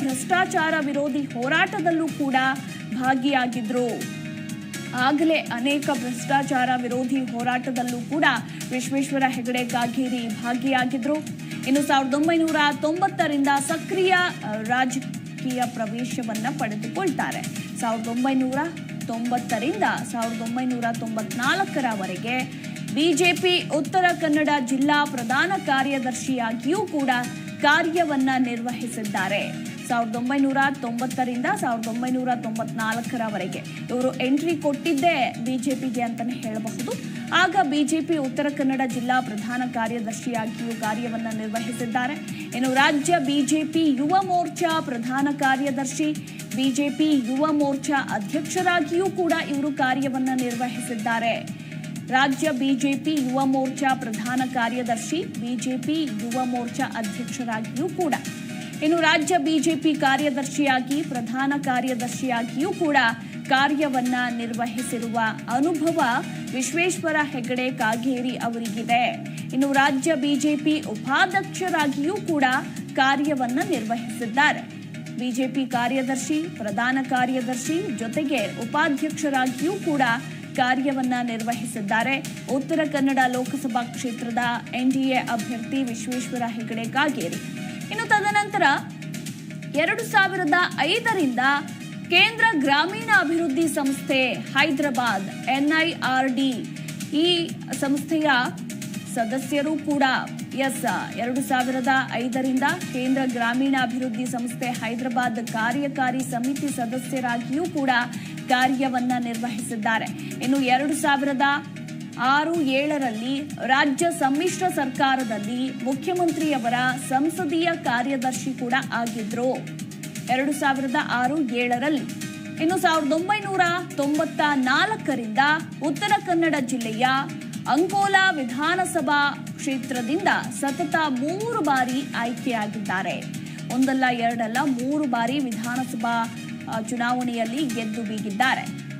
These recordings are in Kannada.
ಭ್ರಷ್ಟಾಚಾರ ವಿರೋಧಿ ಹೋರಾಟದಲ್ಲೂ ಕೂಡ ಭಾಗಿಯಾಗಿದ್ರು. ಆಗಲೇ ಅನೇಕ ಭ್ರಷ್ಟಾಚಾರ ವಿರೋಧಿ ಹೋರಾಟದಲ್ಲೂ ಕೂಡ ವಿಶ್ವೇಶ್ವರ ಹೆಗಡೆ ಕಾಗೇರಿ ಭಾಗಿಯಾಗಿದ್ರು. ಇನ್ನು ಸಾವಿರದ ಒಂಬೈನೂರ ತೊಂಬತ್ತರಿಂದ ಸಕ್ರಿಯ ರಾಜಕೀಯ ಪ್ರವೇಶವನ್ನು ಪಡೆದುಕೊಳ್ತಾರೆ. ಸಾವಿರದ ಒಂಬೈನೂರ ತೊಂಬತ್ತರಿಂದ ಸಾವಿರದ ಒಂಬೈನೂರ ತೊಂಬತ್ನಾಲ್ಕರವರೆಗೆ ಬಿಜೆಪಿ ಉತ್ತರ ಕನ್ನಡ ಜಿಲ್ಲಾ ಪ್ರಧಾನ ಕಾರ್ಯದರ್ಶಿಯಾಗಿಯೂ ಕೂಡ ಕಾರ್ಯವನ್ನ ನಿರ್ವಹಿಸಿದ್ದಾರೆ. ಸಾವಿರದ ಒಂಬೈನೂರ ತೊಂಬತ್ತರಿಂದ ಸಾವಿರದ ಒಂಬೈನೂರ ತೊಂಬತ್ನಾಲ್ಕರವರೆಗೆ. ಇವರು ಎಂಟ್ರಿ ಕೊಟ್ಟಿದ್ದೇ ಬಿಜೆಪಿಗೆ ಅಂತಲೇ ಹೇಳಬಹುದು. ಆಗ ಬಿಜೆಪಿ ಉತ್ತರ ಕನ್ನಡ ಜಿಲ್ಲಾ ಪ್ರಧಾನ ಕಾರ್ಯದರ್ಶಿಯಾಗಿಯೂ ಕಾರ್ಯವನ್ನು ನಿರ್ವಹಿಸಿದ್ದಾರೆ. ಇನ್ನು ರಾಜ್ಯ ಬಿಜೆಪಿ ಯುವ ಮೋರ್ಚಾ ಪ್ರಧಾನ ಕಾರ್ಯದರ್ಶಿ, ಬಿಜೆಪಿ ಯುವ ಮೋರ್ಚಾ ಅಧ್ಯಕ್ಷರಾಗಿಯೂ ಕೂಡ ಇವರು ಕಾರ್ಯವನ್ನು ನಿರ್ವಹಿಸಿದ್ದಾರೆ. ರಾಜ್ಯ ಬಿಜೆಪಿ ಯುವ ಮೋರ್ಚಾ ಪ್ರಧಾನ ಕಾರ್ಯದರ್ಶಿ, ಬಿಜೆಪಿ ಯುವ ಮೋರ್ಚಾ ಅಧ್ಯಕ್ಷರಾಗಿಯೂ ಕೂಡ ಇನ್ನು ರಾಜ್ಯ ಬಿಜೆಪಿ ಕಾರ್ಯದರ್ಶಿಯಾಗಿ, ಪ್ರಧಾನ ಕಾರ್ಯದರ್ಶಿಯಾಗಿಯೂ ಕೂಡ ಕಾರ್ಯವನ್ನ ನಿರ್ವಹಿಸಿರುವ ಅನುಭವ ವಿಶ್ವೇಶ್ವರ ಹೆಗಡೆ ಕಾಗೇರಿ ಅವರಿಗಿದೆ. ಇನ್ನು ರಾಜ್ಯ ಬಿಜೆಪಿ ಉಪಾಧ್ಯಕ್ಷರಾಗಿಯೂ ಕೂಡ ಕಾರ್ಯವನ್ನ ನಿರ್ವಹಿಸಿದ್ದಾರೆ. ಬಿಜೆಪಿ ಕಾರ್ಯದರ್ಶಿ, ಪ್ರಧಾನ ಕಾರ್ಯದರ್ಶಿ ಜೊತೆಗೆ ಉಪಾಧ್ಯಕ್ಷರಾಗಿಯೂ ಕೂಡ ಕಾರ್ಯವನ್ನ ನಿರ್ವಹಿಸಿದ್ದಾರೆ. ಉತ್ತರ ಕನ್ನಡ ಲೋಕಸಭಾ ಕ್ಷೇತ್ರದ ಎನ್ಡಿಎ ಅಭ್ಯರ್ಥಿ ವಿಶ್ವೇಶ್ವರ ಹೆಗಡೆ ಕಾಗೇರಿ. ಇನ್ನು ತದನಂತರ ಎರಡು ಸಾವಿರದ ಐದರಿಂದ ಕೇಂದ್ರ ಗ್ರಾಮೀಣ ಅಭಿವೃದ್ಧಿ ಸಂಸ್ಥೆ ಹೈದರಾಬಾದ್, ಎನ್ಐಆರ್ಡಿ ಈ ಸಂಸ್ಥೆಯ ಸದಸ್ಯರು ಕೂಡ ಎಸ್, ಎರಡು ಸಾವಿರದ ಐದರಿಂದ ಕೇಂದ್ರ ಗ್ರಾಮೀಣ ಅಭಿವೃದ್ಧಿ ಸಂಸ್ಥೆ ಹೈದರಾಬಾದ್ ಕಾರ್ಯಕಾರಿ ಸಮಿತಿ ಸದಸ್ಯರಾಗಿಯೂ ಕೂಡ ಕಾರ್ಯವನ್ನ ನಿರ್ವಹಿಸಿದ್ದಾರೆ. ಇನ್ನು ಎರಡು ಸಾವಿರದ ಆರು ಏಳರಲ್ಲಿ ರಾಜ್ಯ ಸಮ್ಮಿಶ್ರ ಸರ್ಕಾರದಲ್ಲಿ ಮುಖ್ಯಮಂತ್ರಿಯವರ ಸಂಸದೀಯ ಕಾರ್ಯದರ್ಶಿ ಕೂಡ ಆಗಿದ್ರು. ಎರಡು ಸಾವಿರದ ಆರು ಏಳರಲ್ಲಿ. ಇನ್ನು ಸಾವಿರದ ಒಂಬೈನೂರ ತೊಂಬತ್ತ ನಾಲ್ಕರಿಂದ ಉತ್ತರ ಕನ್ನಡ ಜಿಲ್ಲೆಯ ಅಂಕೋಲಾ ವಿಧಾನಸಭಾ ಕ್ಷೇತ್ರದಿಂದ ಸತತ ಮೂರು ಬಾರಿ ಆಯ್ಕೆಯಾಗಿದ್ದಾರೆ. ಒಂದಲ್ಲ ಎರಡಲ್ಲ ಮೂರು ಬಾರಿ ವಿಧಾನಸಭಾ ಚುನಾವಣೆಯಲ್ಲಿ ಗೆದ್ದು ಬೀಗಿದ್ದಾರೆ.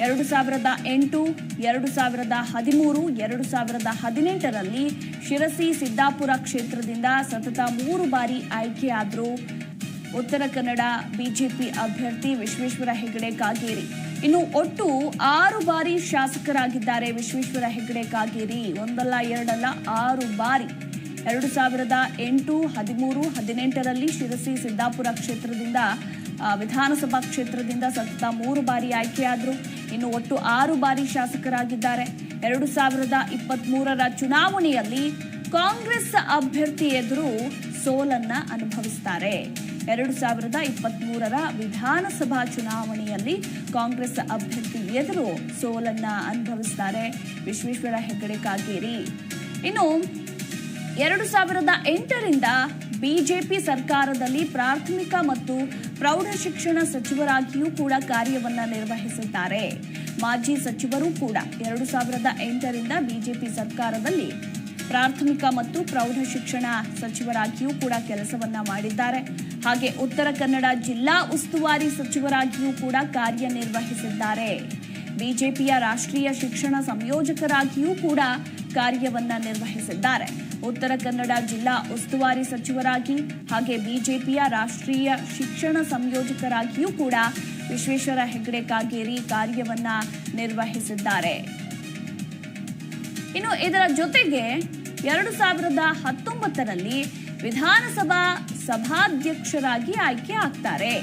ಎರಡು ಸಾವಿರದ ಎಂಟು, ಎರಡು ಸಾವಿರದ ಹದಿಮೂರು, ಎರಡು ಸಾವಿರದ ಹದಿನೆಂಟರಲ್ಲಿ ಶಿರಸಿ ಸಿದ್ದಾಪುರ ಕ್ಷೇತ್ರದಿಂದ ಸತತ ಮೂರು ಬಾರಿ ಆಯ್ಕೆಯಾದರು. ಉತ್ತರ ಕನ್ನಡ ಬಿಜೆಪಿ ಅಭ್ಯರ್ಥಿ ವಿಶ್ವೇಶ್ವರ ಹೆಗಡೆ ಕಾಗೇರಿ. ಇನ್ನು ಒಟ್ಟು ಆರು ಬಾರಿ ಶಾಸಕರಾಗಿದ್ದಾರೆ ವಿಶ್ವೇಶ್ವರ ಹೆಗಡೆ ಕಾಗೇರಿ. ಒಂದಲ್ಲ, ಎರಡಲ್ಲ, ಆರು ಬಾರಿ. ಎರಡು ಸಾವಿರದ ಎಂಟು ಹದಿಮೂರು ಹದಿನೆಂಟರಲ್ಲಿ ಶಿರಸಿ ಸಿದ್ದಾಪುರ ಕ್ಷೇತ್ರದಿಂದ ವಿಧಾನಸಭಾ ಕ್ಷೇತ್ರದಿಂದ ಸತತ ಮೂರು ಬಾರಿ ಆಯ್ಕೆಯಾದರು. ಇನ್ನು ಒಟ್ಟು ಆರು ಬಾರಿ ಶಾಸಕರಾಗಿದ್ದಾರೆ. ಎರಡು ಸಾವಿರದ ಇಪ್ಪತ್ತ್ಮೂರರ ಚುನಾವಣೆಯಲ್ಲಿ ಕಾಂಗ್ರೆಸ್ ಅಭ್ಯರ್ಥಿ ಎದುರು ಸೋಲನ್ನ ಅನುಭವಿಸ್ತಾರೆ. ಎರಡು ಸಾವಿರದ ಇಪ್ಪತ್ತ್ಮೂರರ ವಿಧಾನಸಭಾ ಚುನಾವಣೆಯಲ್ಲಿ ಕಾಂಗ್ರೆಸ್ ಅಭ್ಯರ್ಥಿ ಎದುರು ಸೋಲನ್ನ ಅನುಭವಿಸ್ತಾರೆ ವಿಶ್ವೇಶ್ವರ ಹೆಗಡೆ ಕಾಗೇರಿ. ಇನ್ನು ಎರಡು ಸಾವಿರದ ಎಂಟರಿಂದ ಬಿಜೆಪಿ ಸರ್ಕಾರದಲ್ಲಿ ಪ್ರಾಥಮಿಕ ಮತ್ತು ಪ್ರೌಢಶಿಕ್ಷಣ ಸಚಿವರಾಗಿಯೂ ಕೂಡ ಕಾರ್ಯವನ್ನು ನಿರ್ವಹಿಸಿದ್ದಾರೆ. ಮಾಜಿ ಸಚಿವರು ಕೂಡ ಎರಡು ಸಾವಿರದ ಎಂಟರಿಂದ ಬಿಜೆಪಿ ಸರ್ಕಾರದಲ್ಲಿ ಪ್ರಾಥಮಿಕ ಮತ್ತು ಪ್ರೌಢಶಿಕ್ಷಣ ಸಚಿವರಾಗಿಯೂ ಕೂಡ ಕೆಲಸವನ್ನ ಮಾಡಿದ್ದಾರೆ. ಹಾಗೆ ಉತ್ತರ ಕನ್ನಡ ಜಿಲ್ಲಾ ಉಸ್ತುವಾರಿ ಸಚಿವರಾಗಿಯೂ ಕೂಡ ಕಾರ್ಯನಿರ್ವಹಿಸಿದ್ದಾರೆ. ಬಿಜೆಪಿಯ ರಾಷ್ಟ್ರೀಯ ಶಿಕ್ಷಣ ಸಂಯೋಜಕರಾಗಿಯೂ ಕೂಡ ಕಾರ್ಯವನ್ನ ನಿರ್ವಹಿಸಿದ್ದಾರೆ. ಉತ್ತರ ಕನ್ನಡ ಜಿಲ್ಲಾ ಉಸ್ತುವಾರಿ ಸಚಿವರಾಗಿ ಹಾಗೆ ಬಿಜೆಪಿಯ ರಾಷ್ಟ್ರೀಯ ಶಿಕ್ಷಣ ಸಂಯೋಜಕರಾಗಿಯೂ ಕೂಡ ವಿಶ್ವೇಶ್ವರ ಹೆಗಡೆ ಕಾಗೇರಿ ಕಾರ್ಯವನ್ನ ನಿರ್ವಹಿಸಿದ್ದಾರೆ. ಇನ್ನು ಇದರ ಜೊತೆಗೆ ಎರಡು ಸಾವಿರದ ಹತ್ತೊಂಬತ್ತರಲ್ಲಿ ವಿಧಾನಸಭಾ ಸಭಾಧ್ಯಕ್ಷರಾಗಿ ಆಯ್ಕೆ ಆಗ್ತಾರೆ.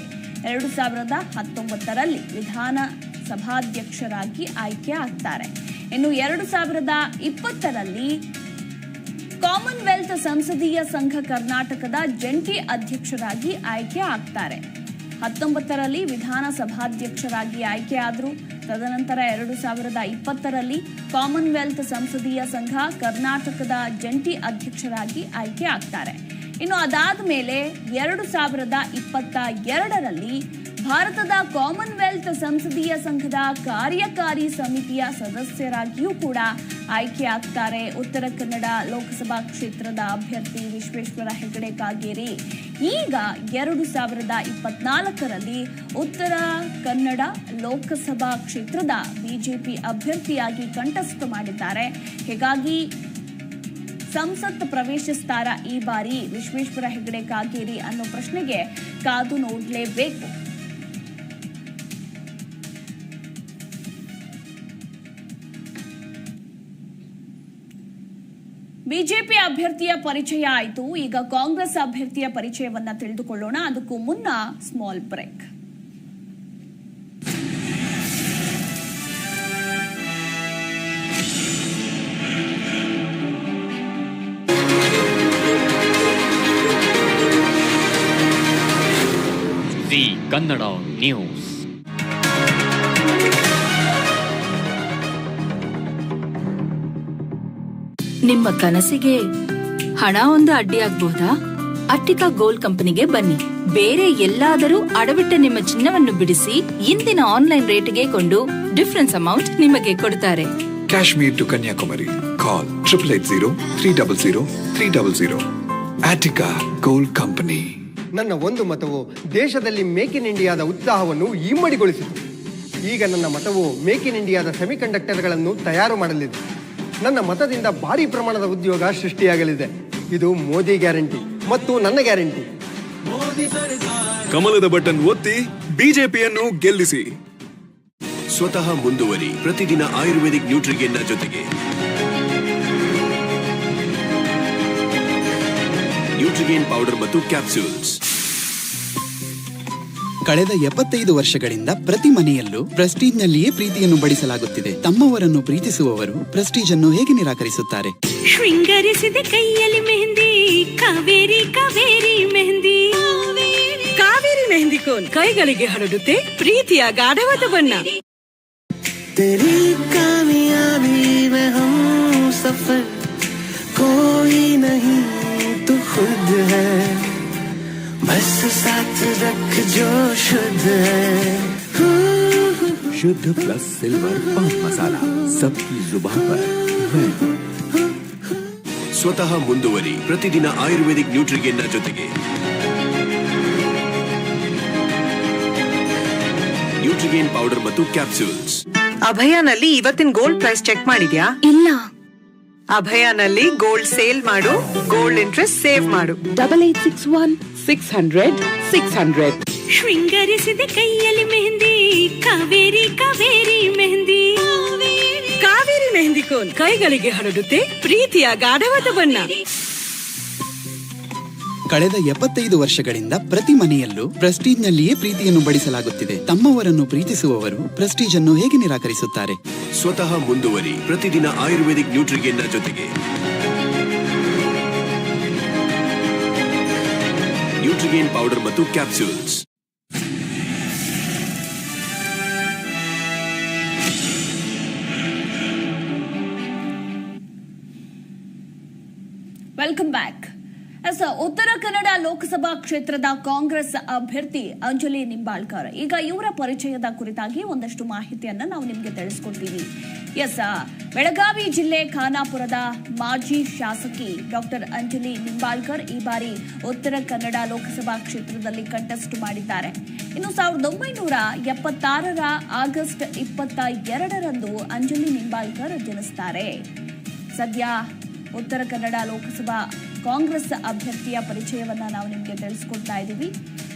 ಎರಡು ಸಾವಿರದ ಹತ್ತೊಂಬತ್ತರಲ್ಲಿ ವಿಧಾನ ಸಭಾಧ್ಯಕ್ಷರಾಗಿ ಆಯ್ಕೆ ಆಗ್ತಾರೆ. ಇನ್ನು ಎರಡು ಸಾವಿರದ ಇಪ್ಪತ್ತರಲ್ಲಿ ಕಾಮನ್ವೆಲ್ತ್ ಸಂಸದೀಯ ಸಂಘ ಕರ್ನಾಟಕದ ಜಂಟಿ ಅಧ್ಯಕ್ಷರಾಗಿ ಆಯ್ಕೆ ಆಗ್ತಾರೆ. ಹತ್ತೊಂಬತ್ತರಲ್ಲಿ ವಿಧಾನಸಭಾಧ್ಯಕ್ಷರಾಗಿ ಆಯ್ಕೆಯಾದರು ತದನಂತರ ಎರಡು ಸಾವಿರದ ಇಪ್ಪತ್ತರಲ್ಲಿ ಕಾಮನ್ವೆಲ್ತ್ ಸಂಸದೀಯ ಸಂಘ ಕರ್ನಾಟಕದ ಜಂಟಿ ಅಧ್ಯಕ್ಷರಾಗಿ ಆಯ್ಕೆ ಆಗ್ತಾರೆ. ಇನ್ನು ಅದಾದ ಮೇಲೆ ಎರಡು ಸಾವಿರದ ಇಪ್ಪತ್ತ ಎರಡರಲ್ಲಿ ಭಾರತದ ಕಾಮನ್ವೆಲ್ತ್ ಸಂಸದೀಯ ಸಂಘದ ಕಾರ್ಯಕಾರಿ ಸಮಿತಿಯ ಸದಸ್ಯರಾಗಿಯೂ ಕೂಡ ಆಯ್ಕೆಯಾಗ್ತಾರೆ. ಉತ್ತರ ಕನ್ನಡ ಲೋಕಸಭಾ ಕ್ಷೇತ್ರದ ಅಭ್ಯರ್ಥಿ ವಿಶ್ವೇಶ್ವರ ಹೆಗಡೆ ಕಾಗೇರಿ. ಈಗ ಎರಡು ಸಾವಿರದ ಇಪ್ಪತ್ನಾಲ್ಕರಲ್ಲಿ ಉತ್ತರ ಕನ್ನಡ ಲೋಕಸಭಾ ಕ್ಷೇತ್ರದ ಬಿಜೆಪಿ ಅಭ್ಯರ್ಥಿಯಾಗಿ ಕಂಠಸ್ಥ ಮಾಡಿದ್ದಾರೆ. ಹೀಗಾಗಿ ಸಂಸತ್ ಪ್ರವೇಶಿಸ್ತಾರ ಈ ಬಾರಿ ವಿಶ್ವೇಶ್ವರ ಹೆಗಡೆ ಕಾಗೇರಿ ಅನ್ನೋ ಪ್ರಶ್ನೆಗೆ ಕಾದು ನೋಡಲೇಬೇಕು. ಬಿಜೆಪಿ ಅಭ್ಯರ್ಥಿಯ ಪರಿಚಯ ಆಯಿತು. ಈಗ ಕಾಂಗ್ರೆಸ್ ಅಭ್ಯರ್ಥಿಯ ಪರಿಚಯವನ್ನ ತಿಳಿದುಕೊಳ್ಳೋಣ. ಅದಕ್ಕೂ ಮುನ್ನ ಸ್ಮಾಲ್ ಬ್ರೇಕ್ ಕನ್ನಡ ನ್ಯೂಸ್. ನಿಮ್ಮ ಕನಸಿಗೆ ಹಣ ಒಂದು ಅಡ್ಡಿಯಾಗಬಹುದಾ ಅಟ್ಟಿಕಾ ಗೋಲ್ಡ್ ಕಂಪನಿಗೆ ಬನ್ನಿ. ಬೇರೆ ಎಲ್ಲಾದರೂ ಅಡವಿಟ್ಟ ನಿಮ್ಮ ಚಿನ್ನವನ್ನು ಬಿಡಿಸಿ ಇಂದಿನ ಆನ್ಲೈನ್ ರೇಟ್ಗೆ ಕೊಂಡು ಡಿಫರೆನ್ಸ್ ಅಮೌಂಟ್ ನಿಮಗೆ ಕೊಡುತ್ತಾರೆ Kashmir to Kanyakumari. Call triple eight zero three double zero three double zero. Attica gold company. ನನ್ನ ಒಂದು ಮತವು ದೇಶದಲ್ಲಿ ಮೇಕ್ ಇನ್ ಇಂಡಿಯಾದ ಉತ್ಸಾಹವನ್ನು ಇಮ್ಮಡಿಗೊಳಿಸಿತು. ಈಗ ನನ್ನ ಮತವು ಮೇಕ್ ಇನ್ ಇಂಡಿಯಾದ ಸೆಮಿಕಂಡಕ್ಟರ್ಗಳನ್ನು ತಯಾರು ಮಾಡಲಿದೆ. ನನ್ನ ಮತದಿಂದ ಭಾರಿ ಪ್ರಮಾಣದ ಉದ್ಯೋಗ ಸೃಷ್ಟಿಯಾಗಲಿದೆ. ಇದು ಮೋದಿ ಗ್ಯಾರಂಟಿ ಮತ್ತು ನನ್ನ ಗ್ಯಾರಂಟಿ. ಕಮಲದ ಬಟನ್ ಒತ್ತಿ ಬಿಜೆಪಿಯನ್ನು ಗೆಲ್ಲಿಸಿ. ಸ್ವತಃ ಮುಂದುವರಿ ಪ್ರತಿದಿನ ಆಯುರ್ವೇದಿಕ್ ನ್ಯೂಟ್ರಿಗೆನ್ನ ಜೊತೆಗೆ. ನ್ಯೂಟ್ರಿಗೇನ್ ಪೌಡರ್ ಮತ್ತು ಕ್ಯಾಪ್ಸೂಲ್ಸ್. ಕಳೆದ ಎಪ್ಪತ್ತೈದು ವರ್ಷಗಳಿಂದ ಪ್ರತಿ ಮನೆಯಲ್ಲೂ ಪ್ರೆಸ್ಟೀಜ್ನಲ್ಲಿಯೇ ಪ್ರೀತಿಯನ್ನು ಬಡಿಸಲಾಗುತ್ತಿದೆ ತಮ್ಮವರನ್ನು ಪ್ರೀತಿಸುವವರು ಪ್ರೆಸ್ಟೀಜ್ ಅನ್ನು ಹೇಗೆ ನಿರಾಕರಿಸುತ್ತಾರೆ ಶೃಂಗರಿಸಿದ ಕೈಯಲ್ಲಿ ಮೆಹಂದಿ ಕಾವೇರಿ ಕಾವೇರಿ ಮೆಹಂದಿ ಕಾವೇರಿ ಮೆಹಂದಿ ಕೋನ್ ಕೈಗಳಿಗೆ ಹರಡುತ್ತೆ ಪ್ರೀತಿಯ ಗಾಢವಾದ ಬಣ್ಣ तेरी कामयाबी में हम सफर कोई नहीं तू खुद है बस साथ रख जो शुद्ध है शुद्ध प्लस सिल्वर पान मसाला सबकी जुबान पर मैं ಸ್ವತಃ ಮುಂದುವರಿ ಪ್ರತಿದಿನ ಆಯುರ್ವೇದಿಕ್ ನ್ಯೂಟ್ರಿಗೆನ್ನ ಜೊತೆಗೆ ನ್ಯೂಟ್ರಿಗೇನ್ ಪೌಡರ್ ಮತ್ತು ಕ್ಯಾಪ್ಸೂಲ್ಸ್ ಅಭಯಾನಲ್ಲಿ ಇವತ್ತಿನ ಗೋಲ್ಡ್ ಪ್ರೈಸ್ ಚೆಕ್ ಮಾಡಿದ್ಯಾ ಇಲ್ಲ ಅಭಯಾನಲ್ಲಿ ಗೋಲ್ಡ್ ಸೇಲ್ ಮಾಡು ಗೋಲ್ಡ್ ಇಂಟ್ರೆಸ್ಟ್ ಸೇವ್ ಮಾಡು. Double eight six one six hundred six hundred ಶೃಂಗರಿಸಿದೆ ಕೈಯಲ್ಲಿ ಮೆಹಂದಿ ಕಾವೇರಿ ಕಾವೇರಿ ಮೆಹಂದಿ. ಕಾವೇರಿ ಮೆಹಂದಿ ಕೋನ್. ಕೈಗಳಿಗೆ ಹರಡುತ್ತೆ ಪ್ರೀತಿಯ ಗಾಢವಾದ ಬಣ್ಣ. ಕಳೆದ ಎಪ್ಪತ್ತೈದು ವರ್ಷಗಳಿಂದ ಪ್ರತಿ ಮನೆಯಲ್ಲೂ ಪ್ರೆಸ್ಟೀಜ್ನಲ್ಲಿಯೇ ಪ್ರೀತಿಯನ್ನು ಬಡಿಸಲಾಗುತ್ತಿದೆ. ತಮ್ಮವರನ್ನು ಪ್ರೀತಿಸುವವರು ಪ್ರೆಸ್ಟೀಜ್ ಅನ್ನು ಹೇಗೆ ನಿರಾಕರಿಸುತ್ತಾರೆ? ಸ್ವತಃ ಮುಂದುವರಿ. ಪ್ರತಿದಿನ ಆಯುರ್ವೇದಿಕ್ ನ್ಯೂಟ್ರಿಗೆನ್ನ ಜೊತೆಗೆ. ನ್ಯೂಟ್ರಿಗೇನ್ ಪೌಡರ್ ಮತ್ತು capsules. Welcome back yes, Uttara Kannada Lok Sabha ಕ್ಷೇತ್ರದ ಕಾಂಗ್ರೆಸ್ ಅಭ್ಯರ್ಥಿ ಅಂಜಲಿ ನಿಂಬಾಳ್ಕರ್. ಈಗ ಇವರ ಪರಿಚಯದ ಕುರಿತಾಗಿ ಒಂದಷ್ಟು ಮಾಹಿತಿಯನ್ನು ನಾವು ನಿಮಗೆ ತಿಳಿಸ್ಕೊಡ್ತೀವಿ. ಎಸ್, ಬೆಳಗಾವಿ ಜಿಲ್ಲೆ ಖಾನಾಪುರದ ಮಾಜಿ ಶಾಸಕಿ ಡಾಕ್ಟರ್ ಅಂಜಲಿ ನಿಂಬಾಳ್ಕರ್ ಈ ಬಾರಿ ಉತ್ತರ ಕನ್ನಡ ಲೋಕಸಭಾ ಕ್ಷೇತ್ರದಲ್ಲಿ ಕಂಟೆಸ್ಟ್ ಮಾಡಿದ್ದಾರೆ. ಇನ್ನು ಸಾವಿರದ ಒಂಬೈನೂರ ಎಪ್ಪತ್ತಾರರ ಆಗಸ್ಟ್ ಇಪ್ಪತ್ತ ಎರಡರಂದು ಅಂಜಲಿ ನಿಂಬಾಳ್ಕರ್ ಜನಿಸ್ತಾರೆ. ಸದ್ಯ ಉತ್ತರ ಕನ್ನಡ ಲೋಕಸಭಾ ಕಾಂಗ್ರೆಸ್ ಅಭ್ಯರ್ಥಿಯ ಪರಿಚಯವನ್ನ ನಾವು ನಿಮಗೆ ತಿಳಿಸ್ಕೊಡ್ತಾ ಇದ್ದೀವಿ.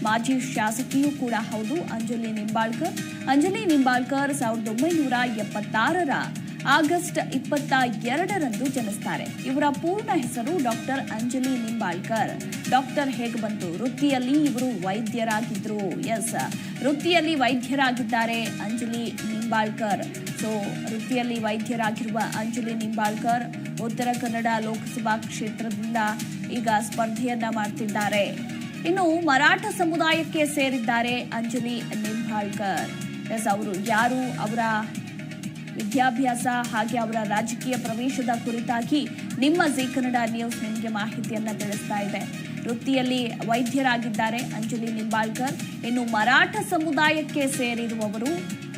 ಮಾಜಿ ಶಾಸಕಿಯೂ ಕೂಡ ಹೌದು, ಅಂಜಲಿ ನಿಂಬಾಳ್ಕರ್. ಅಂಜಲಿ ನಿಂಬಾಳ್ಕರ್ ಸಾವಿರದ ಒಂಬೈನೂರ ಎಪ್ಪತ್ತಾರರ ಆಗಸ್ಟ್ ಇಪ್ಪತ್ತ ಎರಡರಂದು ಜನಿಸ್ತಾರೆ. ಇವರ ಪೂರ್ಣ ಹೆಸರು ಡಾಕ್ಟರ್ ಅಂಜಲಿ ನಿಂಬಾಳ್ಕರ್. ಡಾಕ್ಟರ್ ಹೇಗೆ ಬಂತು? ವೃತ್ತಿಯಲ್ಲಿ ಇವರು ವೈದ್ಯರಾಗಿದ್ರು. ಎಸ್. ವೃತ್ತಿಯಲ್ಲಿ ವೈದ್ಯರಾಗಿದ್ದಾರೆ ಅಂಜಲಿ ನಿಂಬಾಳ್ಕರ್. ಸೊ, ವೃತ್ತಿಯಲ್ಲಿ ವೈದ್ಯರಾಗಿರುವ ಅಂಜಲಿ ನಿಂಬಾಳ್ಕರ್ ಉತ್ತರ ಕನ್ನಡ ಲೋಕಸಭಾ ಕ್ಷೇತ್ರದಿಂದ ಈಗ ಸ್ಪರ್ಧೆಯನ್ನ ಮಾಡ್ತಿದ್ದಾರೆ. ಇನ್ನು ಮರಾಠ ಸಮುದಾಯಕ್ಕೆ ಸೇರಿದ್ದಾರೆ ಅಂಜಲಿ ನಿಂಬಾಳ್ಕರ್. ಎಸ್, ಅವರು ಯಾರು? ಅವರ ವಿದ್ಯಾಭ್ಯಾಸ ಹಾಗೆ ಅವರ ರಾಜಕೀಯ ಪ್ರವೇಶದ ಕುರಿತಾಗಿ ನಿಮ್ಮ ಜೀ ಕನ್ನಡ ನ್ಯೂಸ್ ನಿಮಗೆ ಮಾಹಿತಿಯನ್ನು ತಿಳಿಸ್ತಾ ಇದೆ. ವೃತ್ತಿಯಲ್ಲಿ ವೈದ್ಯರಾಗಿದ್ದಾರೆ ಅಂಜಲಿ ನಿಂಬಾಳ್ಕರ್. ಇನ್ನು ಮರಾಠ ಸಮುದಾಯಕ್ಕೆ ಸೇರಿರುವವರು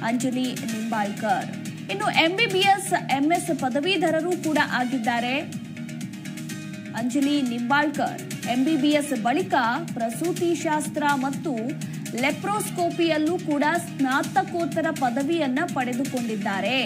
ಅಂಜಲಿ ನಿಂಬಾಳ್ಕರ್. ಇನ್ನು ಎಂಬಿಬಿಎಸ್ ಎಂಎಸ್ ಪದವೀಧರರು ಕೂಡ ಆಗಿದ್ದಾರೆ. ಅಂಜಲಿ ನಿಂಬಾಳ್ಕರ್. ಎಂಬಿಬಿಎಸ್ ಬಳಿಕ ಪ್ರಸೂತಿ ಶಾಸ್ತ್ರ ಮತ್ತು ಲೆಪ್ರೋಸ್ಕೋಪಿಯಲ್ಲೂ ಕೂಡ ಸ್ನಾತಕೋತ್ತರ ಪದವಿಯನ್ನ ಪಡೆದುಕೊಂಡಿದ್ದಾರೆ.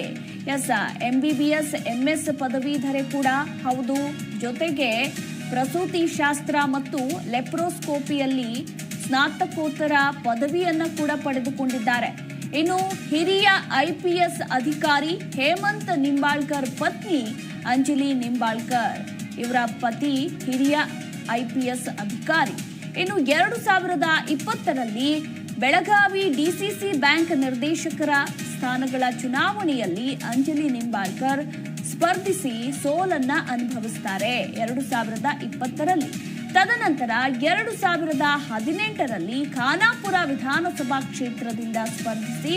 S M B B S M S ಪದವೀಧರೆ ಕೂಡ ಹೌದು. ಜೊತೆಗೆ ಪ್ರಸೂತಿ ಶಾಸ್ತ್ರ ಮತ್ತು ಲೆಪ್ರೋಸ್ಕೋಪಿಯಲ್ಲಿ ಸ್ನಾತಕೋತ್ತರ ಪದವಿಯನ್ನ ಕೂಡ ಪಡೆದುಕೊಂಡಿದ್ದಾರೆ. ಇನ್ನು ಹಿರಿಯ ಐಪಿಎಸ್ ಅಧಿಕಾರಿ ಹೇಮಂತ್ ನಿಂಬಾಳ್ಕರ್ ಪತ್ನಿ ಅಂಜಲಿ ನಿಂಬಾಳ್ಕರ್. ಇವರ ಪತಿ ಹಿರಿಯ ಐಪಿಎಸ್ ಅಧಿಕಾರಿ. ಇನ್ನು ಎರಡು ಸಾವಿರದ ಇಪ್ಪತ್ತರಲ್ಲಿ ಬೆಳಗಾವಿ ಡಿಸಿಸಿ ಬ್ಯಾಂಕ್ ನಿರ್ದೇಶಕರ ಸ್ಥಾನಗಳ ಚುನಾವಣೆಯಲ್ಲಿ ಅಂಜಲಿ ನಿಂಬಾಳ್ಕರ್ ಸ್ಪರ್ಧಿಸಿ ಸೋಲನ್ನ ಅನುಭವಿಸ್ತಾರೆ. ಎರಡು ಸಾವಿರದ ಇಪ್ಪತ್ತರಲ್ಲಿ. ತದನಂತರ ಎರಡು ಸಾವಿರದ ಹದಿನೆಂಟರಲ್ಲಿ ಖಾನಾಪುರ ವಿಧಾನಸಭಾ ಕ್ಷೇತ್ರದಿಂದ ಸ್ಪರ್ಧಿಸಿ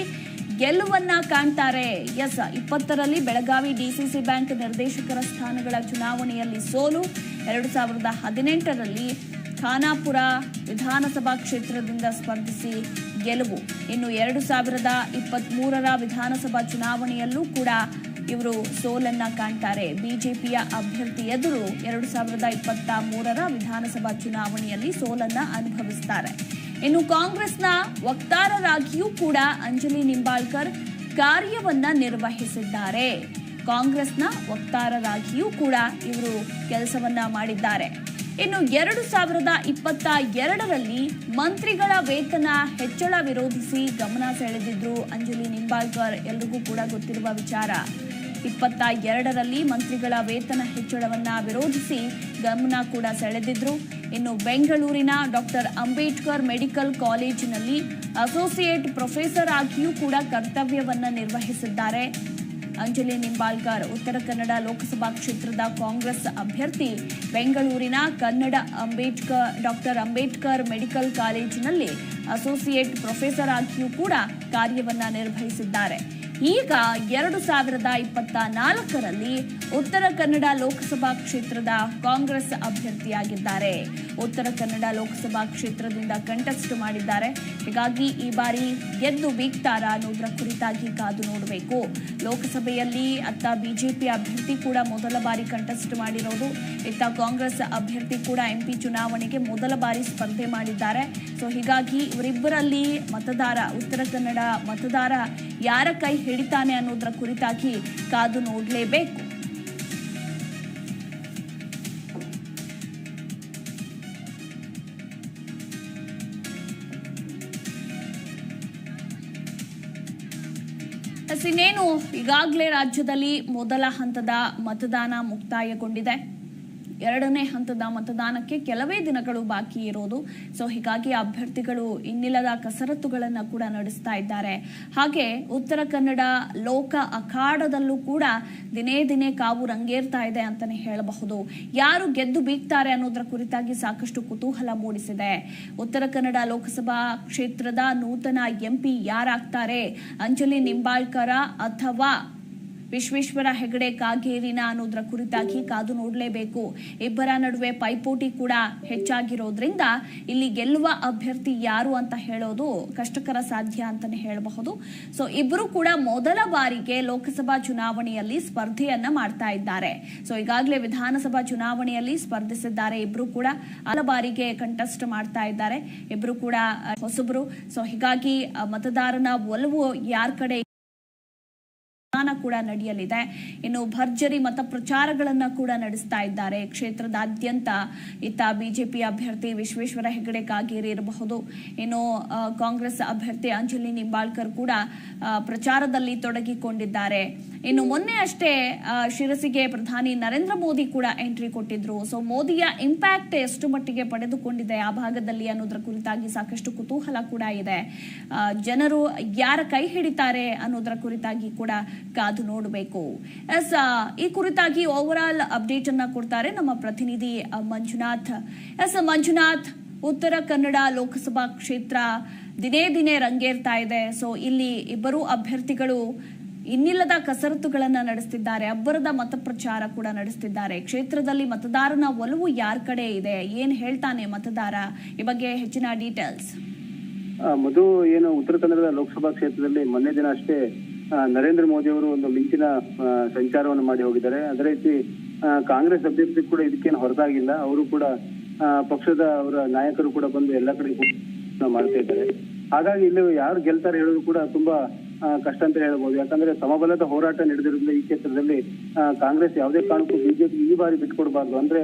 ಗೆಲುವನ್ನ ಕಾಣ್ತಾರೆ. ಎಸ್, ಇಪ್ಪತ್ತರಲ್ಲಿ ಬೆಳಗಾವಿ ಡಿಸಿಸಿ ಬ್ಯಾಂಕ್ ನಿರ್ದೇಶಕರ ಸ್ಥಾನಗಳ ಚುನಾವಣೆಯಲ್ಲಿ ಸೋಲು. ಎರಡು ಸಾವಿರದ ಹದಿನೆಂಟರಲ್ಲಿ ಖಾನಾಪುರ ವಿಧಾನಸಭಾ ಕ್ಷೇತ್ರದಿಂದ ಸ್ಪರ್ಧಿಸಿ ಗೆಲುವು. ಇನ್ನು ಎರಡು ಸಾವಿರದ ಇಪ್ಪತ್ತ್ ಮೂರರ ವಿಧಾನಸಭಾ ಚುನಾವಣೆಯಲ್ಲೂ ಕೂಡ ಇವರು ಸೋಲನ್ನ ಕಾಣ್ತಾರೆ. ಬಿಜೆಪಿಯ ಅಭ್ಯರ್ಥಿ ಎದುರು ಎರಡು ಸಾವಿರದ ಇಪ್ಪತ್ತ ಮೂರರ ವಿಧಾನಸಭಾ ಚುನಾವಣೆಯಲ್ಲಿ ಸೋಲನ್ನ ಅನುಭವಿಸ್ತಾರೆ. ಇನ್ನು ಕಾಂಗ್ರೆಸ್ನ ವಕ್ತಾರರಾಗಿಯೂ ಕೂಡ ಅಂಜಲಿ ನಿಂಬಾಳ್ಕರ್ ಕಾರ್ಯವನ್ನ ನಿರ್ವಹಿಸಿದ್ದಾರೆ. ಕಾಂಗ್ರೆಸ್ನ ವಕ್ತಾರರಾಗಿಯೂ ಕೂಡ ಇವರು ಕೆಲಸವನ್ನ ಮಾಡಿದ್ದಾರೆ. ಇನ್ನು ಎರಡು ಸಾವಿರದ ಇಪ್ಪತ್ತ ಎರಡರಲ್ಲಿ ಮಂತ್ರಿಗಳ ವೇತನ ಹೆಚ್ಚಳ ವಿರೋಧಿಸಿ ಗಮನ ಸೆಳೆದಿದ್ರು ಅಂಜಲಿ ನಿಂಬಾಳ್ಕರ್. ಎಲ್ರಿಗೂ ಕೂಡ ಗೊತ್ತಿರುವ ವಿಚಾರ. ಇಪ್ಪತ್ತ ಎರಡರಲ್ಲಿ ಮಂತ್ರಿಗಳ ವೇತನ ಹೆಚ್ಚಳವನ್ನ ವಿರೋಧಿಸಿ ಗಮನ ಕೂಡ ಸೆಳೆದಿದ್ರು. ಇನ್ನು ಬೆಂಗಳೂರಿನ ಡಾಕ್ಟರ್ ಅಂಬೇಡ್ಕರ್ ಮೆಡಿಕಲ್ ಕಾಲೇಜಿನಲ್ಲಿ ಅಸೋಸಿಯೇಟ್ ಪ್ರೊಫೆಸರ್ ಆಗಿಯೂ ಕೂಡ ಕರ್ತವ್ಯವನ್ನ ನಿರ್ವಹಿಸಿದ್ದಾರೆ. ಅಂಜಲಿ ನಿಂಬಾಳ್ಕರ್, ಉತ್ತರ ಕನ್ನಡ ಲೋಕಸಭಾ ಕ್ಷೇತ್ರದ ಕಾಂಗ್ರೆಸ್ ಅಭ್ಯರ್ಥಿ, ಬೆಂಗಳೂರಿನ ಕನ್ನಡ ಅಂಬೇಡ್ಕರ್, ಡಾಕ್ಟರ್ ಅಂಬೇಡ್ಕರ್ ಮೆಡಿಕಲ್ ಕಾಲೇಜಿನಲ್ಲಿ ಅಸೋಸಿಯೇಟ್ ಪ್ರೊಫೆಸರ್ ಆಗಿಯೂ ಕೂಡ ಕಾರ್ಯವನ್ನ ನಿರ್ವಹಿಸಿದ್ದಾರೆ. ಈಗ ಎರಡು ಸಾವಿರದ ಇಪ್ಪತ್ತ ನಾಲ್ಕರಲ್ಲಿ ಉತ್ತರ ಕನ್ನಡ ಲೋಕಸಭಾ ಕ್ಷೇತ್ರದ ಕಾಂಗ್ರೆಸ್ ಅಭ್ಯರ್ಥಿಯಾಗಿದ್ದಾರೆ. ಉತ್ತರ ಕನ್ನಡ ಲೋಕಸಭಾ ಕ್ಷೇತ್ರದಿಂದ ಕಂಟೆಸ್ಟ್ ಮಾಡಿದ್ದಾರೆ. ಹೀಗಾಗಿ ಈ ಬಾರಿ ಗೆದ್ದು ಬೀಗ್ತಾರ ಅನ್ನೋದ್ರ ಕುರಿತಾಗಿ ಕಾದು ನೋಡಬೇಕು. ಲೋಕಸಭೆಯಲ್ಲಿ ಅತ್ತ ಬಿಜೆಪಿ ಅಭ್ಯರ್ಥಿ ಕೂಡ ಮೊದಲ ಬಾರಿ ಕಂಟೆಸ್ಟ್ ಮಾಡಿರೋದು. ಇತ್ತ ಕಾಂಗ್ರೆಸ್ ಅಭ್ಯರ್ಥಿ ಕೂಡ ಎಂಪಿ ಚುನಾವಣೆಗೆ ಮೊದಲ ಬಾರಿ ಸ್ಪರ್ಧೆ ಮಾಡಿದ್ದಾರೆ. ಸೊ ಹೀಗಾಗಿ ಇವರಿಬ್ಬರಲ್ಲಿ ಮತದಾರ, ಉತ್ತರ ಕನ್ನಡ ಮತದಾರ ಯಾರ ಕೈ ಹಿಡಿತಾನೆ ಅನ್ನೋದ್ರ ಕುರಿತಾಗಿ ಕಾದು ನೋಡಲೇಬೇಕು. ಇನ್ನೇನು ಈಗಾಗಲೇ ರಾಜ್ಯದಲ್ಲಿ ಮೊದಲ ಹಂತದ ಮತದಾನ ಮುಕ್ತಾಯಗೊಂಡಿದೆ. ಎರಡನೇ ಹಂತದ ಮತದಾನಕ್ಕೆ ಕೆಲವೇ ದಿನಗಳು ಬಾಕಿ ಇರೋದು. ಸೊ ಹೀಗಾಗಿ ಅಭ್ಯರ್ಥಿಗಳು ಇನ್ನಿಲ್ಲದ ಕಸರತ್ತುಗಳನ್ನು ಕೂಡ ನಡೆಸ್ತಾ ಇದ್ದಾರೆ. ಹಾಗೆ ಉತ್ತರ ಕನ್ನಡ ಲೋಕ ಅಖಾಡದಲ್ಲೂ ಕೂಡ ದಿನೇ ದಿನೇ ಕಾವು ರಂಗೇರ್ತಾ ಇದೆ ಅಂತಾನೆ ಹೇಳಬಹುದು. ಯಾರು ಗೆದ್ದು ಬೀಗ್ತಾರೆ ಅನ್ನೋದರ ಕುರಿತಾಗಿ ಸಾಕಷ್ಟು ಕುತೂಹಲ ಮೂಡಿಸಿದೆ. ಉತ್ತರ ಕನ್ನಡ ಲೋಕಸಭಾ ಕ್ಷೇತ್ರದ ನೂತನ ಎಂಪಿ ಯಾರಾಗ್ತಾರೆ? ಅಂಜಲಿ ನಿಂಬಾಳ್ಕರ ಅಥವಾ ವಿಶ್ವೇಶ್ವರ ಹೆಗಡೆ ಕಾಗೇರಿನ ಅನ್ನೋದ್ರ ಕುರಿತಾಗಿ ಕಾದು ನೋಡಲೇಬೇಕು. ಇಬ್ಬರ ನಡುವೆ ಪೈಪೋಟಿ ಕೂಡ ಹೆಚ್ಚಾಗಿರೋದ್ರಿಂದ ಇಲ್ಲಿ ಗೆಲ್ಲುವ ಅಭ್ಯರ್ಥಿ ಯಾರು ಅಂತ ಹೇಳೋದು ಕಷ್ಟಕರ ಸಾಧ್ಯ ಅಂತಾನೆ ಹೇಳಬಹುದು. ಸೊ ಇಬ್ಬರು ಕೂಡ ಮೊದಲ ಬಾರಿಗೆ ಲೋಕಸಭಾ ಚುನಾವಣೆಯಲ್ಲಿ ಸ್ಪರ್ಧೆಯನ್ನ ಮಾಡ್ತಾ ಇದ್ದಾರೆ. ಸೊ ಈಗಾಗಲೇ ವಿಧಾನಸಭಾ ಚುನಾವಣೆಯಲ್ಲಿ ಸ್ಪರ್ಧಿಸಿದ್ದಾರೆ ಇಬ್ರು ಕೂಡ. ಹಲ ಬಾರಿಗೆ ಕಂಟೆಸ್ಟ್ ಮಾಡ್ತಾ ಇದ್ದಾರೆ. ಇಬ್ರು ಕೂಡ ಹೊಸಬರು. ಸೊ ಹೀಗಾಗಿ ಮತದಾರನ ಒಲವು ಯಾರ ಕಡೆ ಕೂಡ ನಡೆಯಲಿದೆ. ಇನ್ನು ಭರ್ಜರಿ ಮತ ಪ್ರಚಾರಗಳನ್ನ ಕೂಡ ನಡೆಸ್ತಾ ಇದ್ದಾರೆ. ಕ್ಷೇತ್ರದಾದ್ಯಂತ ಇತ್ತ ಬಿಜೆಪಿ ಅಭ್ಯರ್ಥಿ ವಿಶ್ವೇಶ್ವರ ಹೆಗಡೆ ಕಾಗೇರಿ ಇರಬಹುದು. ಇನ್ನು ಕಾಂಗ್ರೆಸ್ ಅಭ್ಯರ್ಥಿ ಅಂಜಲಿ ನಿಂಬಾಳ್ಕರ್ ಕೂಡ ಪ್ರಚಾರದಲ್ಲಿ ತೊಡಗಿಕೊಂಡಿದ್ದಾರೆ. ಇನ್ನು ಮೊನ್ನೆ ಅಷ್ಟೇ ಶಿರಸಿಗೆ ಪ್ರಧಾನಿ ನರೇಂದ್ರ ಮೋದಿ ಕೂಡ ಎಂಟ್ರಿ ಕೊಟ್ಟಿದ್ರು. ಸೊ ಮೋದಿಯ ಇಂಪ್ಯಾಕ್ಟ್ ಎಷ್ಟು ಮಟ್ಟಿಗೆ ಪಡೆದುಕೊಂಡಿದೆ ಆ ಭಾಗದಲ್ಲಿ ಅನ್ನೋದ್ರ ಕುರಿತಾಗಿ ಸಾಕಷ್ಟು ಕುತೂಹಲ ಕೂಡ ಇದೆ. ಜನರು ಯಾರ ಕೈ ಹಿಡಿತಾರೆ ಅನ್ನೋದ್ರ ಕುರಿತಾಗಿ ಕೂಡ ಕಾದು ನೋಡಬೇಕು. ಎಸ್ ಈ ಕುರಿತಾಗಿ ಓವರ್ ಆಲ್ ಅಪ್ಡೇಟ್ ಅನ್ನ ಕೊಡ್ತಾರೆ ನಮ್ಮ ಪ್ರತಿನಿಧಿ ಮಂಜುನಾಥ್. ಎಸ್ ಮಂಜುನಾಥ್, ಉತ್ತರ ಕನ್ನಡ ಲೋಕಸಭಾ ಕ್ಷೇತ್ರ ದಿನೇ ದಿನೇ ರಂಗೇರ್ತಾ ಇದೆ. ಸೊ ಇಲ್ಲಿ ಇಬ್ಬರು ಅಭ್ಯರ್ಥಿಗಳು ಇನ್ನಿಲ್ಲದ ಕಸರತ್ತುಗಳನ್ನ ನಡೆಸ್ತಿದ್ದಾರೆ, ಅಬ್ಬರದ ಮತ ಪ್ರಚಾರ ಕೂಡ ನಡೆಸ್ತಿದ್ದಾರೆ. ಕ್ಷೇತ್ರದಲ್ಲಿ ಮತದಾರನ ಒಲವು ಯಾರ ಕಡೆ ಇದೆ? ಏನ್ ಹೇಳ್ತಾನೆ ಮತದಾರ? ಈ ಬಗ್ಗೆ ಹೆಚ್ಚಿನ ಡೀಟೇಲ್ಸ್ ಮಧು, ಏನು ಉತ್ತರ ಕನ್ನಡದ ಲೋಕಸಭಾ ಕ್ಷೇತ್ರದಲ್ಲಿ ಮೊನ್ನೆ ದಿನ ಅಷ್ಟೇ ನರೇಂದ್ರ ಮೋದಿ ಅವರು ಒಂದು ಮಿಂಚಿನ ಸಂಚಾರವನ್ನು ಮಾಡಿ ಹೋಗಿದ್ದಾರೆ. ಅದೇ ರೀತಿ ಕಾಂಗ್ರೆಸ್ ಅಭ್ಯರ್ಥಿ ಕೂಡ ಇದಕ್ಕೇನು ಹೊರತಾಗಿಲ್ಲ. ಅವರು ಕೂಡ ಪಕ್ಷದ ಅವರ ನಾಯಕರು ಕೂಡ ಬಂದು ಎಲ್ಲ ಕಡೆ ಮಾಡ್ತಾ ಇದ್ದಾರೆ. ಹಾಗಾಗಿ ಇಲ್ಲಿ ಯಾರು ಗೆಲ್ತಾರೆ ಹೇಳೋದು ಕೂಡ ತುಂಬಾ ಕಷ್ಟ ಅಂತ ಹೇಳ್ಬೋದು. ಯಾಕಂದ್ರೆ ಸಮಬಲದ ಹೋರಾಟ ನಡೆದಿರೋದ್ರಿಂದ ಈ ಕ್ಷೇತ್ರದಲ್ಲಿ ಕಾಂಗ್ರೆಸ್ ಯಾವುದೇ ಕಾರಣಕ್ಕೂ ಬಿಜೆಪಿ ಈ ಬಾರಿ ಬಿಟ್ಕೊಡ್ಬಾರ್ದು. ಅಂದ್ರೆ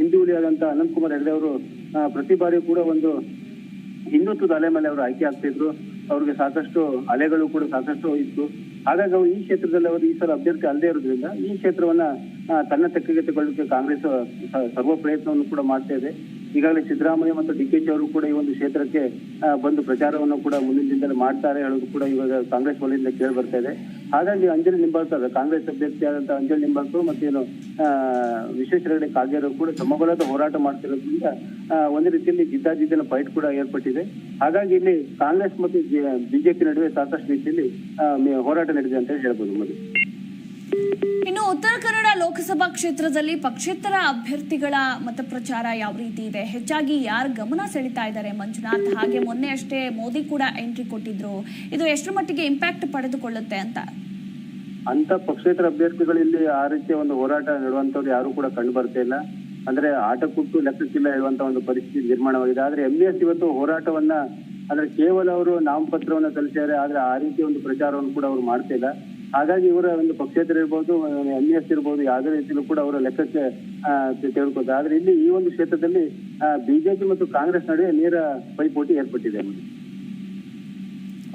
ಹಿಂದುಳಿಯಾದಂತ ಅನಂತ್ ಕುಮಾರ್ ಹೆಗಡೆ ಅವರು ಪ್ರತಿ ಬಾರಿ ಕೂಡ ಒಂದು ಹಿಂದುತ್ವದ ಅಲೆ ಮೇಲೆ ಅವರು ಆಯ್ಕೆ ಆಗ್ತಿದ್ರು ಅವ್ರಿಗೆ ಸಾಕಷ್ಟು ಅಲೆಗಳು ಕೂಡ ಸಾಕಷ್ಟು ಇತ್ತು. ಹಾಗಾಗಿ ಅವರು ಈ ಕ್ಷೇತ್ರದಲ್ಲಿ ಅವರು ಈ ಸಲ ಅಭ್ಯರ್ಥಿ ಅಲ್ಲದೆ ಇರೋದ್ರಿಂದ ಈ ಕ್ಷೇತ್ರವನ್ನ ತನ್ನ ತೆಕ್ಕೆಗೆ ತಗೊಳ್ಳಿಕ್ಕೆ ಕಾಂಗ್ರೆಸ್ ಸರ್ವ ಪ್ರಯತ್ನವನ್ನು ಕೂಡ ಮಾಡ್ತಾ ಇದೆ. ಈಗಾಗಲೇ ಸಿದ್ದರಾಮಯ್ಯ ಮತ್ತು ಡಿ ಕೆ ಶಿ ಅವರು ಕೂಡ ಈ ಒಂದು ಕ್ಷೇತ್ರಕ್ಕೆ ಬಂದು ಪ್ರಚಾರವನ್ನು ಕೂಡ ಮುಂದಿನ ದಿನದಲ್ಲಿ ಮಾಡ್ತಾರೆ ಹೇಳೋದು ಕೂಡ ಇವಾಗ ಕಾಂಗ್ರೆಸ್ ವಲಯದಿಂದ ಕೇಳಿ ಬರ್ತಾ ಇದೆ. ಹಾಗಾಗಿ ಅಂಜಲಿ ನಿಂಬಾಳ್ಕರ್ ಕಾಂಗ್ರೆಸ್ ಅಭ್ಯರ್ಥಿಯಾದಂತಹ ಅಂಜಲಿ ನಿಂಬಾಳ್ಕರ್ ಮತ್ತು ಏನು ವಿಶ್ವೇಶ್ವರ ಹೆಗಡೆ ಕಾಗೇರು ಕೂಡ ಸಮಬಲದ ಹೋರಾಟ ಮಾಡ್ತಿರೋದ್ರಿಂದ ಒಂದು ರೀತಿಯಲ್ಲಿ ಜಿದ್ದಾಜಿದ್ದಿನ ಫೈಟ್ ಕೂಡ ಏರ್ಪಟ್ಟಿದೆ. ಹಾಗಾಗಿ ಇಲ್ಲಿ ಕಾಂಗ್ರೆಸ್ ಮತ್ತು ಬಿಜೆಪಿ ನಡುವೆ ಸಾಕಷ್ಟು ರೀತಿಯಲ್ಲಿ ಹೋರಾಟ ನಡೆದಿದೆ ಅಂತ ಹೇಳ್ಬೋದು ಮಧು ಇನ್ನು ಉತ್ತರ ಕನ್ನಡ ಲೋಕಸಭಾ ಕ್ಷೇತ್ರದಲ್ಲಿ ಪಕ್ಷೇತರ ಅಭ್ಯರ್ಥಿಗಳ ಮತ ಪ್ರಚಾರ ಯಾವ ರೀತಿ ಇದೆ? ಹೆಚ್ಚಾಗಿ ಯಾರು ಗಮನ ಸೆಳಿತಾ ಇದ್ದಾರೆ ಮಂಜುನಾಥ್? ಹಾಗೆ ಮೊನ್ನೆ ಅಷ್ಟೇ ಮೋದಿ ಕೂಡ ಎಂಟ್ರಿ ಕೊಟ್ಟಿದ್ರು. ಇದು ಎಷ್ಟರ ಮಟ್ಟಿಗೆ ಇಂಪ್ಯಾಕ್ಟ್ ಪಡೆದುಕೊಳ್ಳುತ್ತೆ ಅಂತ? ಅಂತ ಪಕ್ಷೇತರ ಅಭ್ಯರ್ಥಿಗಳು ಇಲ್ಲಿ ಆ ರೀತಿಯ ಒಂದು ಹೋರಾಟ ನಡೆಯುವಂತವ್ರು ಯಾರು ಕೂಡ ಕಂಡು ಬರ್ತಾ ಇಲ್ಲ. ಅಂದ್ರೆ ಆಟ ಕುಟ್ಟು ಲೆಕ್ಕಕ್ಕಿಲ್ಲ ಹೇಳುವಂತ ಒಂದು ಪರಿಸ್ಥಿತಿ ನಿರ್ಮಾಣವಾಗಿದೆ. ಆದ್ರೆ ಎಂ ಎಸ್ ಇವತ್ತು ಹೋರಾಟವನ್ನ, ಅಂದ್ರೆ ಕೇವಲ ಅವರು ನಾಮಪತ್ರವನ್ನ ಸಲ್ಲಿಸಿದ್ದಾರೆ ಆದ್ರೆ ಆ ರೀತಿಯ ಒಂದು ಪ್ರಚಾರವನ್ನು ಕೂಡ ಅವರು ಮಾಡ್ತಾ ಇಲ್ಲ. ಹಾಗಾಗಿ ಇವರ ಒಂದು ಪಕ್ಷೇತರ ಇರ್ಬೋದು ಎಂ ಎಸ್ ಇರ್ಬೋದು ಯಾವುದೇ ರೀತಿಯಲ್ಲೂ ಕೂಡ ಅವರ ಲೆಕ್ಕಕ್ಕೆ ಆ, ತೆಗೆದುಕೋತಾರೆ ಆದ್ರೆ ಇಲ್ಲಿ ಈ ಒಂದು ಕ್ಷೇತ್ರದಲ್ಲಿ ಬಿಜೆಪಿ ಮತ್ತು ಕಾಂಗ್ರೆಸ್ ನಡುವೆ ನೇರ ಪೈಪೋಟಿ ಏರ್ಪಟ್ಟಿದೆ.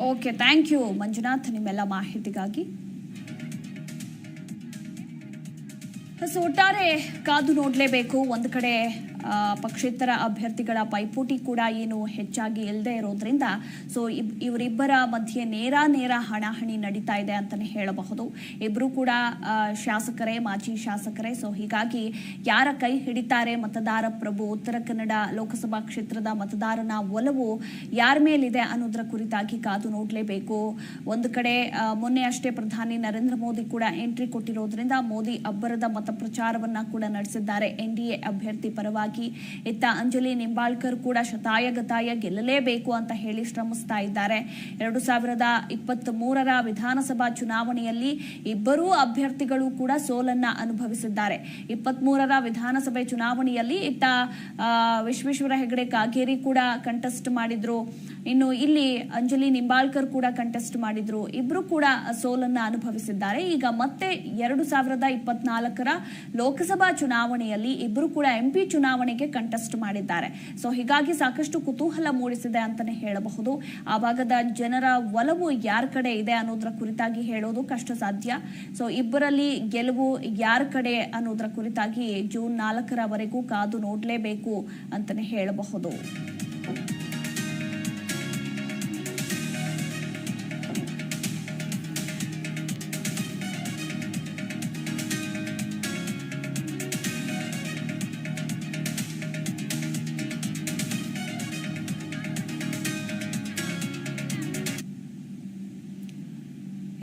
ಓಕೆ ಥ್ಯಾಂಕ್ ಯು ಮಂಜುನಾಥ್ ನಿಮ್ಮೆಲ್ಲ ಮಾಹಿತಿಗಾಗಿ. ಸೊ ಒಟ್ಟಾರೆ ಕಾದು ನೋಡಲೇಬೇಕು. ಒಂದು ಕಡೆ ಪಕ್ಷೇತರ ಅಭ್ಯರ್ಥಿಗಳ ಪೈಪೋಟಿ ಕೂಡ ಏನು ಹೆಚ್ಚಾಗಿ ಇಲ್ಲದೆ ಇರೋದ್ರಿಂದ ಸೊ ಇವರಿಬ್ಬರ ಮಧ್ಯೆ ನೇರ ನೇರ ಹಣಾಹಣಿ ನಡೀತಾ ಇದೆ ಅಂತಲೇ ಹೇಳಬಹುದು. ಇಬ್ಬರು ಕೂಡ ಶಾಸಕರೇ, ಮಾಜಿ ಶಾಸಕರೇ ಸೊ ಹೀಗಾಗಿ ಯಾರ ಕೈ ಹಿಡಿತಾರೆ ಮತದಾರ ಪ್ರಭು? ಉತ್ತರ ಕನ್ನಡ ಲೋಕಸಭಾ ಕ್ಷೇತ್ರದ ಮತದಾರನ ಒಲವು ಯಾರ ಮೇಲಿದೆ ಅನ್ನೋದರ ಕುರಿತಾಗಿ ಕಾದು ನೋಡಲೇಬೇಕು. ಒಂದು ಕಡೆ ಮೊನ್ನೆ ಅಷ್ಟೇ ಪ್ರಧಾನಿ ನರೇಂದ್ರ ಮೋದಿ ಕೂಡ ಎಂಟ್ರಿ ಕೊಟ್ಟಿರೋದ್ರಿಂದ ಮೋದಿ ಅಬ್ಬರದ ಮತ ಪ್ರಚಾರವನ್ನ ಕೂಡ ನಡೆಸಿದ್ದಾರೆ. ಎನ್ಡಿಎ ಅಭ್ಯರ್ಥಿ ಪರವಾಗಿ ಇತ್ತ ಅಂಜಲಿ ನಿಂಬಾಳ್ಕರ್ ಕೂಡ ಶತಾಯಗತಾಯ ಗೆಲ್ಲಲೇಬೇಕು ಅಂತ ಹೇಳಿ ಶ್ರಮಿಸ್ತಾ ಇದ್ದಾರೆ. ಎರಡು ಸಾವಿರದ ಇಪ್ಪತ್ತ್ ಮೂರರ ವಿಧಾನಸಭಾ ಚುನಾವಣೆಯಲ್ಲಿ ಇಬ್ಬರೂ ಅಭ್ಯರ್ಥಿಗಳು ಕೂಡ ಸೋಲನ್ನ ಅನುಭವಿಸಿದ್ದಾರೆ. ಇಪ್ಪತ್ತ್ ಮೂರರ ವಿಧಾನಸಭೆ ಚುನಾವಣೆಯಲ್ಲಿ ಇತ್ತ ವಿಶ್ವೇಶ್ವರ ಹೆಗಡೆ ಕಾಗೇರಿ ಕೂಡ ಕಂಟೆಸ್ಟ್ ಮಾಡಿದ್ರು. ಇನ್ನು ಇಲ್ಲಿ ಅಂಜಲಿ ನಿಂಬಾಳ್ಕರ್ ಕೂಡ ಕಂಟೆಸ್ಟ್ ಮಾಡಿದ್ರು. ಇಬ್ರು ಕೂಡ ಸೋಲನ್ನ ಅನುಭವಿಸಿದ್ದಾರೆ. ಈಗ ಮತ್ತೆ ಎರಡು ಸಾವಿರದ ಇಪ್ಪತ್ನಾಲ್ಕರ ಲೋಕಸಭಾ ಚುನಾವಣೆಯಲ್ಲಿ ಇಬ್ರು ಕೂಡ ಎಂಪಿ ಚುನಾವಣೆಗೆ ಕಂಟೆಸ್ಟ್ ಮಾಡಿದ್ದಾರೆ. ಸೊ ಹೀಗಾಗಿ ಸಾಕಷ್ಟು ಕುತೂಹಲ ಮೂಡಿಸಿದೆ ಅಂತಾನೆ ಹೇಳಬಹುದು. ಆ ಭಾಗದ ಜನರ ಒಲವು ಯಾರ ಕಡೆ ಇದೆ ಅನ್ನೋದ್ರ ಕುರಿತಾಗಿ ಹೇಳೋದು ಕಷ್ಟ ಸಾಧ್ಯ ಸೊ ಇಬ್ಬರಲ್ಲಿ ಗೆಲುವು ಯಾರ ಕಡೆ ಅನ್ನೋದ್ರ ಕುರಿತಾಗಿ ಜೂನ್ ನಾಲ್ಕರವರೆಗೂ ಕಾದು ನೋಡಲೇಬೇಕು ಅಂತಾನೆ ಹೇಳಬಹುದು.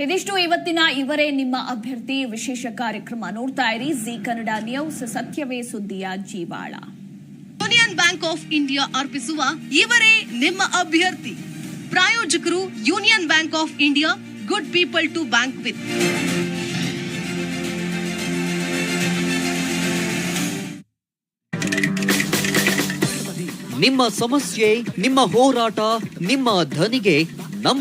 ಇದಿಷ್ಟು ಇವತ್ತಿನ ಇವರೇ ನಿಮ್ಮ ಅಭ್ಯರ್ಥಿ ವಿಶೇಷ ಕಾರ್ಯಕ್ರಮ. ನೋಡ್ತಾ ಇರಿ ಜಿ ಕನ್ನಡ ನ್ಯೂಸ್ ಸತ್ಯವೇ ಸುದ್ದಿಯ ಜೀವಾಳ. ಯೂನಿಯನ್ ಬ್ಯಾಂಕ್ ಆಫ್ ಇಂಡಿಯಾ ಅರ್ಪಿಸುವ ಇವರೇ ನಿಮ್ಮ ಅಭ್ಯರ್ಥಿ. ಪ್ರಾಯೋಜಕರು Union Bank of India good people to bank with. ನಿಮ್ಮ ಸಮಸ್ಯೆ ನಿಮ್ಮ ಹೋರಾಟ ನಿಮ್ಮ ಧನಿಗೆ ನಮ್ಮ